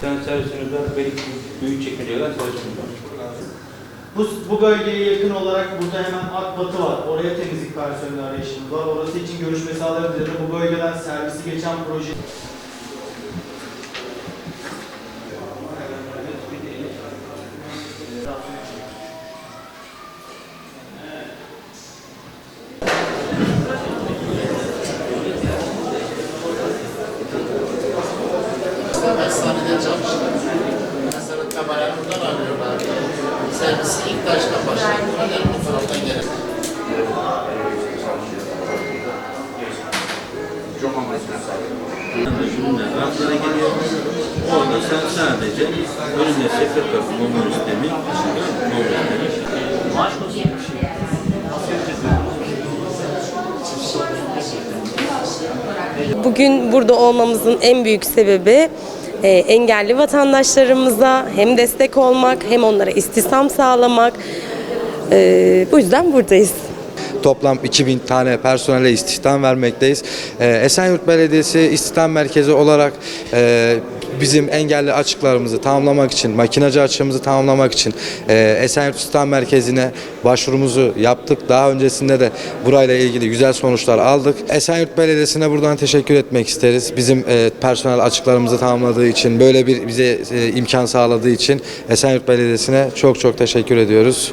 tane servisimiz var. Beylikdüzü Büyükçekmece'den servisimiz var. Bu, bu bölgeye yakın olarak burada hemen Akbatı var. Oraya temizlik personeli arayışımız var. Orası için görüşme sağlayabiliriz. Bu bölgeden servisi geçen proje... Hastanede çalıştım. Mesela kamerayı buradan arıyorlar. Servisi ilk başta başladılar. Yani bu taraftan. Ürünler raflara geliyor. Orada sen sadece önünde sefer kapı, normal sistemi, normal sistemi. Maaş? Bugün burada olmamızın en büyük sebebi e, engelli vatandaşlarımıza hem destek olmak hem onlara istihdam sağlamak. E, bu yüzden buradayız. Toplam 2000 tane personele istihdam vermekteyiz. Ee, Esenyurt Belediyesi istihdam merkezi olarak e, bizim engelli açıklarımızı tamamlamak için, makinacı açığımızı tamamlamak için e, Esenyurt İstihdam Merkezi'ne başvurumuzu yaptık. Daha öncesinde de burayla ilgili güzel sonuçlar aldık. Esenyurt Belediyesi'ne buradan teşekkür etmek isteriz. Bizim e, personel açıklarımızı tamamladığı için, böyle bir bize e, imkan sağladığı için Esenyurt Belediyesi'ne çok çok teşekkür ediyoruz.